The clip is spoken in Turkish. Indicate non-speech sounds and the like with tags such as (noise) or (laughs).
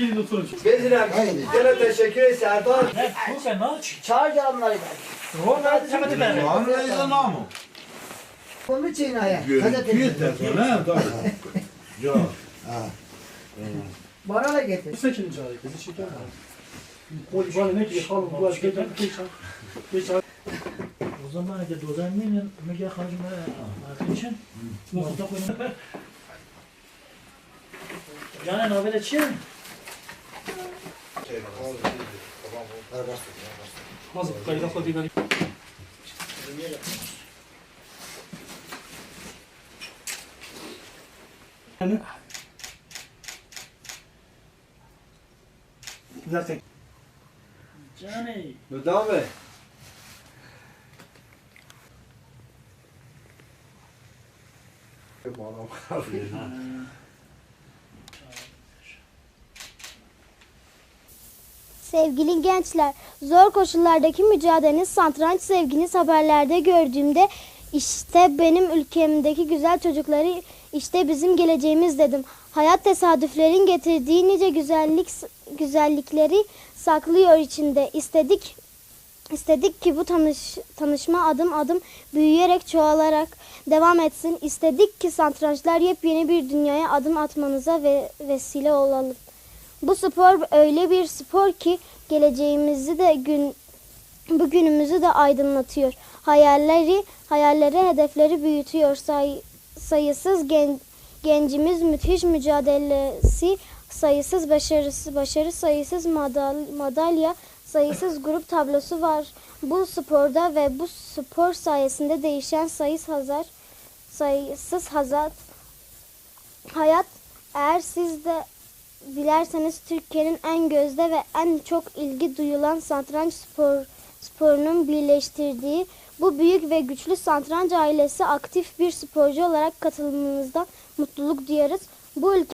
Gidin oturun. Gezin abi. Gene teşekkür et Serdar. Ne? Bu sen ne? Çağır canları. Sonra çamadı ben. Anlayıza namı. Bunu çiğneye. Görüntü de sana tabii. (laughs) Ya. Bana da getir. Seçin çağır. Bizi çeker mi? Koy bana ne ki kalın bu aç geçen geçen. Geçen. O zaman da dozanmayın müge hacme arkadaşın. Muhtar koyun. Yani novela çiğ. Hazır kayda koydu. Yani Zaten. Cani. Neden mi? Sevgili gençler, zor koşullardaki mücadeleniz, satranç sevginiz haberlerde gördüğümde işte benim ülkemdeki güzel çocukları, işte bizim geleceğimiz dedim. Hayat tesadüflerin getirdiği nice güzellik güzellikleri saklıyor içinde. İstedik İstedik ki bu tanış, tanışma adım adım büyüyerek çoğalarak devam etsin. İstedik ki satrançlar yepyeni bir dünyaya adım atmanıza ve vesile olalım. Bu spor öyle bir spor ki geleceğimizi de gün bugünümüzü de aydınlatıyor. Hayalleri, hayalleri, hedefleri büyütüyor. Say, sayısız gen, gencimiz müthiş mücadelesi, sayısız başarısı, başarı sayısız madal, madalya, sayısız grup tablosu var. Bu sporda ve bu spor sayesinde değişen sayısız hazar, sayısız hazat hayat eğer siz de dilerseniz Türkiye'nin en gözde ve en çok ilgi duyulan satranç spor, sporunun birleştirdiği bu büyük ve güçlü satranç ailesi aktif bir sporcu olarak katılımınızdan mutluluk duyarız. Bu ülke